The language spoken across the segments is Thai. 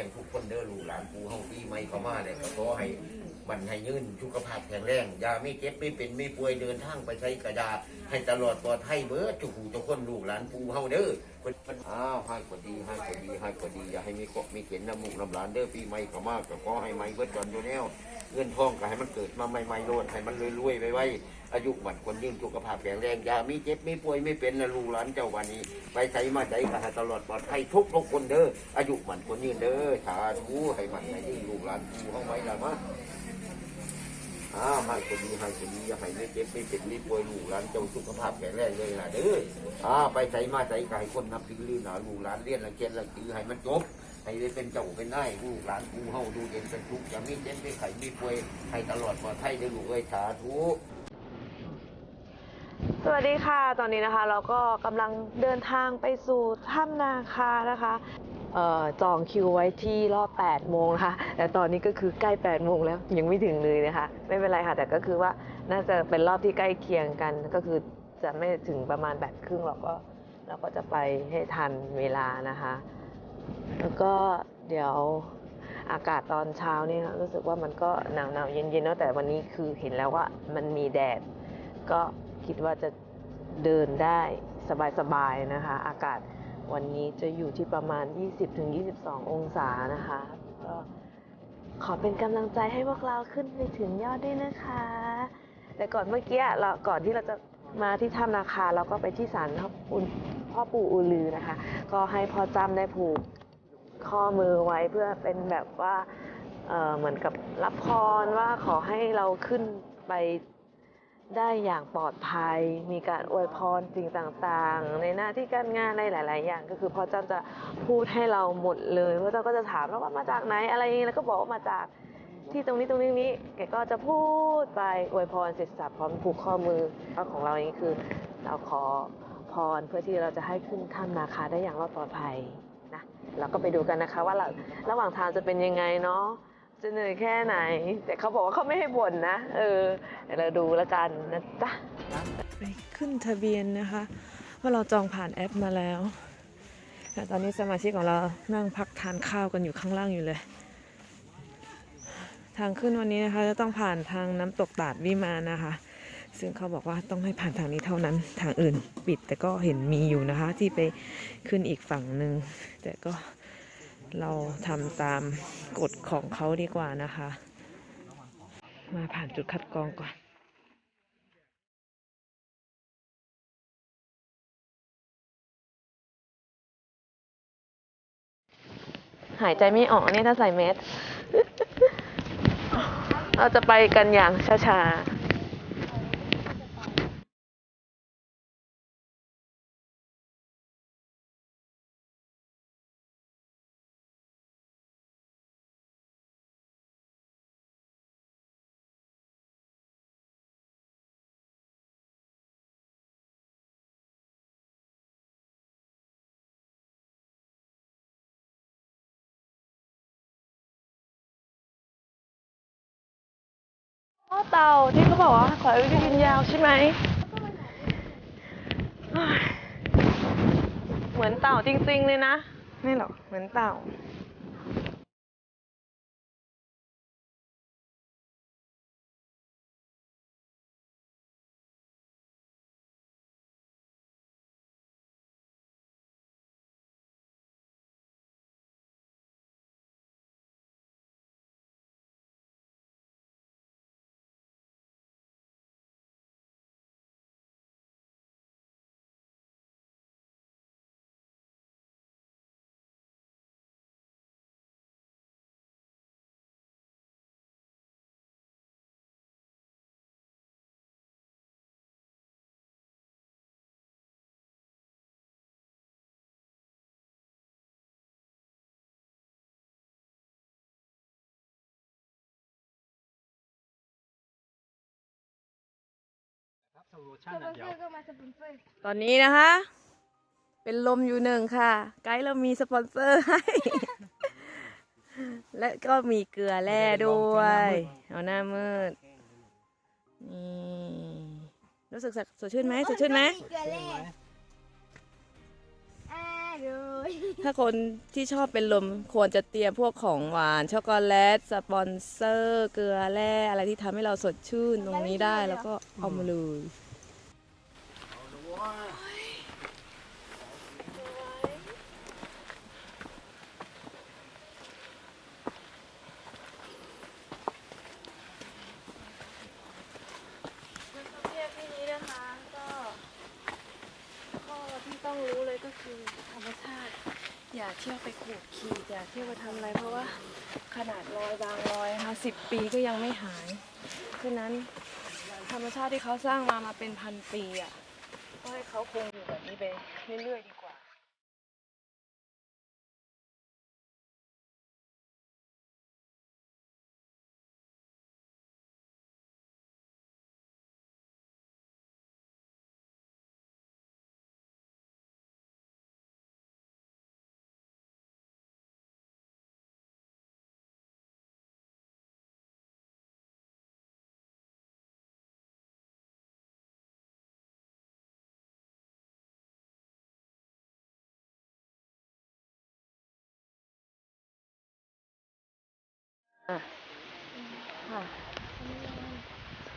รงทุกคนเด้อลูกหลานปูเฮาปีใหม่เข้ามาเลยก็ขอให้มันให้ยืนสุขภาพแข็งแรงอย่าไม่เจ็บไม่เป็นไม่ป่วยเดินทางไปใช้กระดาษให้ตลอดปลอดภัยเบิดทุกหูทุกคนลูกหลานปูเฮาเด้อคนอ้าวให้ก็ดีให้ก็ดีให้ก็ดีอย่าให้มีเกาะมีเข็นน้ำมูกน้ำหลานเด้อปีใหม่เข้ามาก็ขอให้ใหม่เบิดก่อนอยู่แนวเงินทองก็ให้มันเกิดมาใหม่ๆโลดให้มันรวยๆไว้ๆ อายุบัดคนยืนสุขภาพแข็งแรงอย่ามีเจ็บไม่ป่วยไม่เป็นนะลูกหลานเจ้าวันนี้ ไปใช้มาใช้ก็ให้ตลอดปลอดภัยทุกทุกคนเด้ออายุมันคนยืนเด้อสาธุให้มันให้ยืนลูกหลานปูเข้าไว้ละมั้งอ้าวให้คนดีให้คนดีอย่าให้ไม่เจ็บไม่เป็นไม่ป่วยลูกหลานเจ้าสุขภาพแข็งแรงเลยนะเด้ออ้าไปใช้มาใช้ก็ให้คนนับถือลือหนาลูกหลานเรียนละเกียนละถือให้มันจบให้ได้เป็นเจ้าเป็นนายลูกหลานปูเฮาดูเย็นเป็นทุกข์อย่ามีเจ็บไม่ไข้ไม่ป่วยให้ตลอดปลอดภัยเด้ลูกเอ้ยสาธุ สวัสดีค่ะ ตอนนี้นะคะ เราก็กำลังเดินทางไปสู่ถ้ำนาคานะคะเอ่อจองคิวไว้ที่รอบ 8 โมงนะคะ แต่ตอนนี้ก็คือใกล้ 8 โมงแล้วยังไม่ถึงเลยนะคะ ไม่เป็นไรค่ะ แต่ก็คือว่าน่าจะเป็นรอบที่ใกล้เคียงกัน ก็คือจะไม่ถึงประมาณ8ครึ่งเราก็เราก็จะไปให้ทันเวลานะคะ แล้วก็เดี๋ยวอากาศตอนเช้านี่รู้สึกว่ามันก็หนาวหนาวๆเย็นเย็นๆเนอะแต่วันนี้คือเห็นแล้วว่ามันมีแดดก็ คิดว่าจะเดินได้สบายๆนะคะ อากาศวันนี้จะอยู่ที่ประมาณ 20-22 องศานะคะก็ขอเป็นกำลังใจให้พวกเราขึ้นไปถึงยอดด้วยนะคะ แต่ก่อนเมื่อกี้เราก่อนที่เราจะมาที่ถ้ำนาคาเราก็ไปที่ศาลพ่อปู่พ่อปู่อือลือนะคะ ก็ให้พ่อจำได้ผูกข้อมือไว้เพื่อเป็นแบบว่าเเหมือนกับรับพรว่าขอให้เราขึ้นไป ได้อย่างปลอดภัย มีการอวยพรสิ่งต่างๆ ในหน้าที่การงานในหลาย ๆ อย่าง ก็คือพ่อเจ้าจะพูดให้เราหมดเลยพ่อเจ้าก็จะถามแล้วว่ามาจากไหนอะไรอย่างนี้แล้วก็บอกว่ามาจากที่ตรงนี้ตรงนี้นี้แกก็จะพูดไปอวยพรเสร็จสับพร้อมผูกข้อมือก็ของเราเองคือเราขอพรเพื่อที่เราจะให้ขึ้นถ้ำนาคาได้อย่างรอดปลอดภัยนะเราก็ไปดูกันนะคะว่าเราระหว่างทางจะเป็นยังไงเนาะ จะเหนื่อยแค่ไหน แต่เขาบอกว่าเขาไม่ให้บ่นนะ เออเดี๋ยวเราดูแล้วกันนะจ๊ะไปขึ้นทะเบียนนะคะ ว่าเราจองผ่านแอปมาแล้วแต่ตอนนี้สมาชิกของเรานั่งพักทานข้าวกันอยู่ข้างล่างอยู่เลย ทางขึ้นวันนี้นะคะ จะต้องผ่านทางน้ำตกตาดวิมานนะคะ ซึ่งเขาบอกว่าต้องให้ผ่านทางนี้เท่านั้นทางอื่นปิดแต่ก็เห็นมีอยู่นะคะ ที่ไปขึ้นอีกฝั่งหนึ่งแต่ก็ เราทำตามกฎของเขาดีกว่านะคะ มาผ่านจุดคัดกรองก่อนหายใจไม่ออกเนี่ยถ้าใส่แมสเราจะไปกันอย่างช้าๆ พ่อเต่าที่เขาบอกว่าขอให้วิกินยาวใช่ไหมเฮ้ยเหมือนเต่าจริงๆเลยนะไม่หรอกเหมือนเต่า โซลูชันอะเดี๋ยวตอนนี้นะคะ เป็นลมอยู่หนึ่งค่ะ ไกด์เรามีสปอนเซอร์ให้ และก็มีเกลือแร่ด้วย เอาหน้ามืดนี่รู้สึกสดชื่นไหมสดชื่นไหม เกลือแร่อ่าเลย ถ้าคนที่ชอบเป็นลมควรจะเตรียมพวกของหวาน ช็อกโกแลต สปอนเซอร์ เกลือแร่อะไรที่ทำให้เราสดชื่นตรงนี้ได้แล้วก็เอามาเลย นักท่องเที่ยวที่นี้นะคะก็ข้อที่ต้องรู้เลยก็คือธรรมชาติ อย่าเที่ยวไปขูดขีดอย่าเที่ยวไปทำอะไร เพราะว่าขนาดรอยบางรอยนะคะ สิบปีก็ยังไม่หายฉะนั้นธรรมชาติที่เขาสร้างมามาเป็นพันปีอะก็ให้เขาคงอยู่แบบนี้ไปเรื่อยๆดีกว่า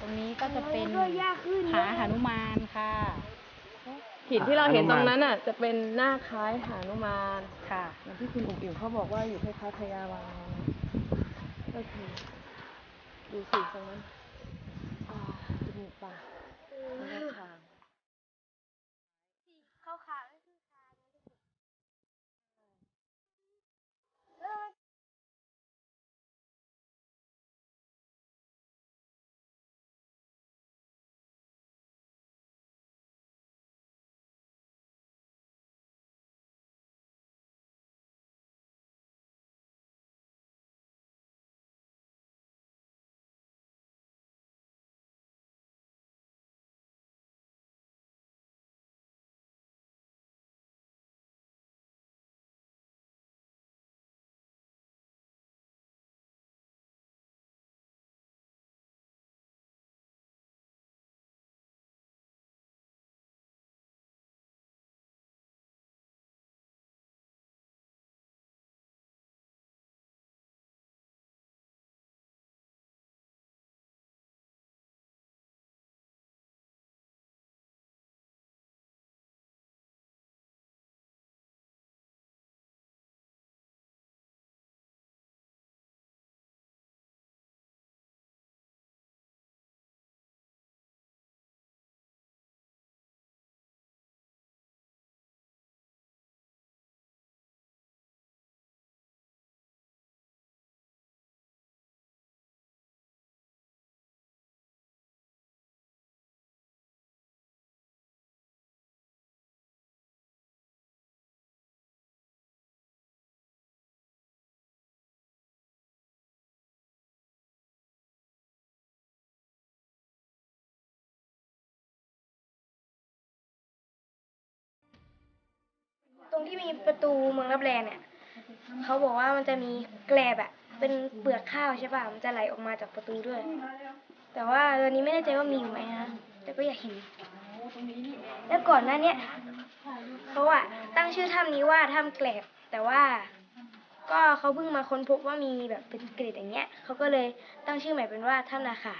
ตรงนี้ก็จะเป็นผาหนุมานค่ะ หินที่เราเห็นตรงนั้นอะ จะเป็นหน้าคล้ายหานุมานค่ะอย่างที่คุณอุ๋มอิ่มเขาบอกว่าอยู่คล้ายๆพญาวานอนนะก็คือดูสิตรงนั้นอ่าจมูกปากแล้วก็คาง รงที่มีประตูเมืองรับแลเนี่ยเขาบอกว่ามันจะมีแกลบอะเป็นเปลือกข้าวใช่ป่ะมันจะไหลออกมาจากประตูด้วย แต่ว่าตอนนี้ไม่แน่ใจว่ามีอยู่ไหมนะแต่ก็อยากเห็นแล้วก่อนหน้าเนี้ยเขาอะตั้งชื่อถ้ำนี้ว่าถ้ำแกลบ แต่ว่า ก็เขาเพิ่งมาค้นพบว่ามีแบบเป็นเกล็ดอย่างเงี้ยเขาก็เลยตั้งชื่อใหม่เป็นว่าถ้ำนาคา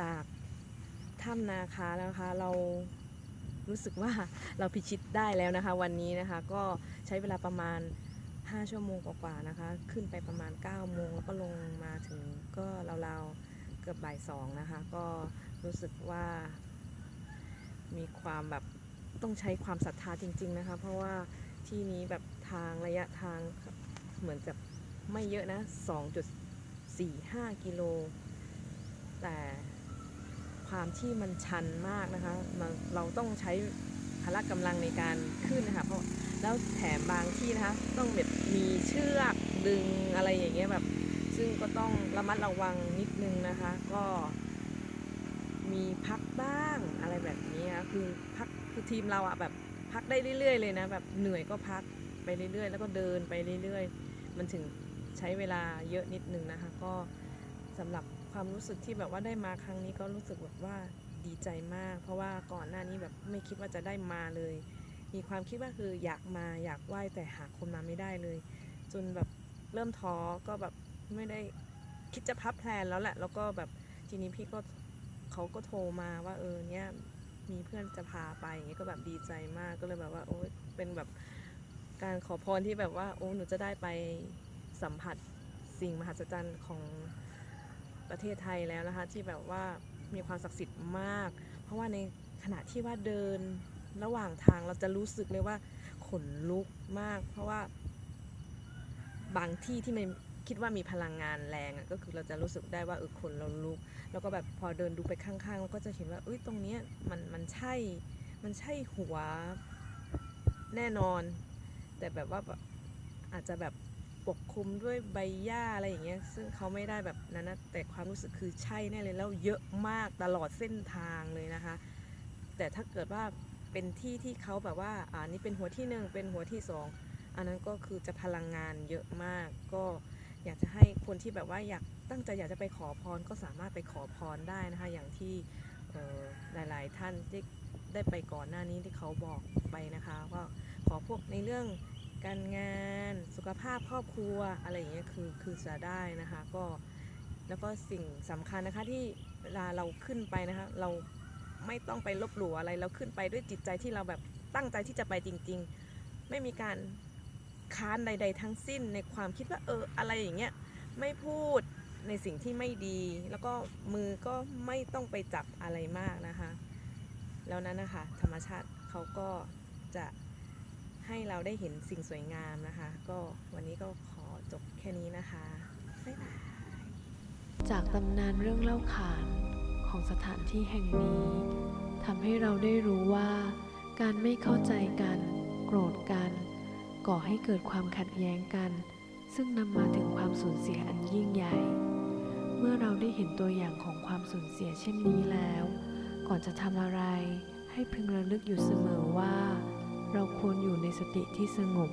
จากถ้ำนาคาแล้วนะคะ เรารู้สึกว่าเราพิชิตได้แล้วนะคะ วันนี้นะคะก็ใช้เวลาประมาณ 5 ชั่วโมงกว่าๆนะคะ ขึ้นไปประมาณ 9 โมงแล้วก็ลงมาถึงก็ราวๆเกือบบ่ายสองนะคะ ก็รู้สึกว่ามีความแบบต้องใช้ความศรัทธาจริง ๆนะคะ เพราะว่าที่นี้แบบทางระยะทางเหมือนกับไม่เยอะนะ 2.45 กิโลแต่ ความที่มันชันมากนะคะมันเราต้องใช้พละกำลังในการขึ้นนะคะเพราะแล้วแถมบางที่นะคะต้องแบบมีเชือกดึงอะไรอย่างเงี้ยแบบซึ่งก็ต้องระมัดระวังนิดนึงนะคะ ก็มีพักบ้างอะไรแบบนี้นะคือพักคือทีมเราอะแบบพักได้เรื่อย ๆ เลยนะแบบเหนื่อยก็พักไปเรื่อยๆ แล้วก็เดินไปเรื่อย ๆ มันถึงใช้เวลาเยอะนิดนึงนะคะ ก็สำหรับ ความรู้สึกที่แบบว่าได้มาครั้งนี้ก็รู้สึกแบบว่าดีใจมาก เพราะว่าก่อนหน้านี้แบบไม่คิดว่าจะได้มาเลย มีความคิดว่าคืออยากมาอยากไหว้แต่หาคนมาไม่ได้เลย จนแบบเริ่มท้อก็แบบไม่ได้คิดจะพับแพลนแล้วแหละ แล้วก็แบบทีนี้พี่ก็เขาก็โทรมาว่าเออเนี่ยมีเพื่อนจะพาไปอย่างเงี้ยก็แบบดีใจมากก็เลยแบบว่าโอ้เป็นแบบการขอพรที่แบบว่าโอ้หนูจะได้ไปสัมผัสสิ่งมหัศจรรย์ของ ประเทศไทยแล้วนะคะที่แบบว่ามีความศักดิ์สิทธิ์มาก เพราะว่าในขณะที่ว่าเดินระหว่างทางเราจะรู้สึกเลยว่าขนลุกมาก เพราะว่า บางที่ที่มันคิดว่ามีพลังงานแรงอะก็คือเราจะรู้สึกได้ว่าเออคนเราลุก แล้วก็แบบพอเดินดูไปข้างๆเราก็จะเห็นว่าเอ้ยตรงเนี้ยมันมันใช่มันใช่หัวแน่นอน แต่แบบว่าแบบอาจจะแบบ ปกคลุมด้วยใบหญ้าอะไรอย่างเงี้ยซึ่งเขาไม่ได้แบบนั้นนะแต่ความรู้สึกคือใช่แน่เลยแล้วเยอะมากตลอดเส้นทางเลยนะคะ แต่ถ้าเกิดว่าเป็นที่ที่เขาแบบว่าอ่านี่เป็นหัวที่หนึ่งเป็นหัวที่สองอันนั้นก็คือจะพลังงานเยอะมาก ก็อยากจะให้คนที่แบบว่าอยากตั้งใจอยากจะไปขอพรก็สามารถไปขอพรได้นะคะ อย่างที่หลาย ๆ ท่านที่ได้ไปก่อนหน้านี้ที่เขาบอกไปนะคะว่าขอพวกในเรื่อง การงานสุขภาพครอบครัวอะไรอย่างเงี้ยคือคือจะได้นะคะก็แล้วก็สิ่งสำคัญนะคะที่เวลาเราขึ้นไปนะคะเราไม่ต้องไปลบหลู่อะไรเราขึ้นไปด้วยจิตใจที่เราแบบตั้งใจที่จะไปจริง ๆ ไม่มีการค้านใด ๆ ทั้งสิ้นในความคิดว่าเอออะไรอย่างเงี้ยไม่พูดในสิ่งที่ไม่ดี แล้วก็มือก็ไม่ต้องไปจับอะไรมากนะคะ แล้วนั้นนะคะธรรมชาติเขาก็จะ ให้เราได้เห็นสิ่งสวยงามนะคะ ก็วันนี้ก็ขอจบแค่นี้นะคะบ๊ายบายจากตำนานเรื่องเล่าขานของสถานที่แห่งนี้ทำให้เราได้รู้ว่า การไม่เข้าใจกัน โกรธกัน ก่อให้เกิดความขัดแย้งกัน ซึ่งนำมาถึงความสูญเสียอันยิ่งใหญ่ เมื่อเราได้เห็นตัวอย่างของความสูญเสียเช่นนี้แล้ว ก่อนจะทำอะไรให้พึงระลึกอยู่เสมอว่า เราควรอยู่ในสติที่สงบ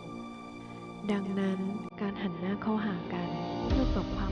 ดังนั้นการหันหน้าเข้าหากันเพื่อปรับความ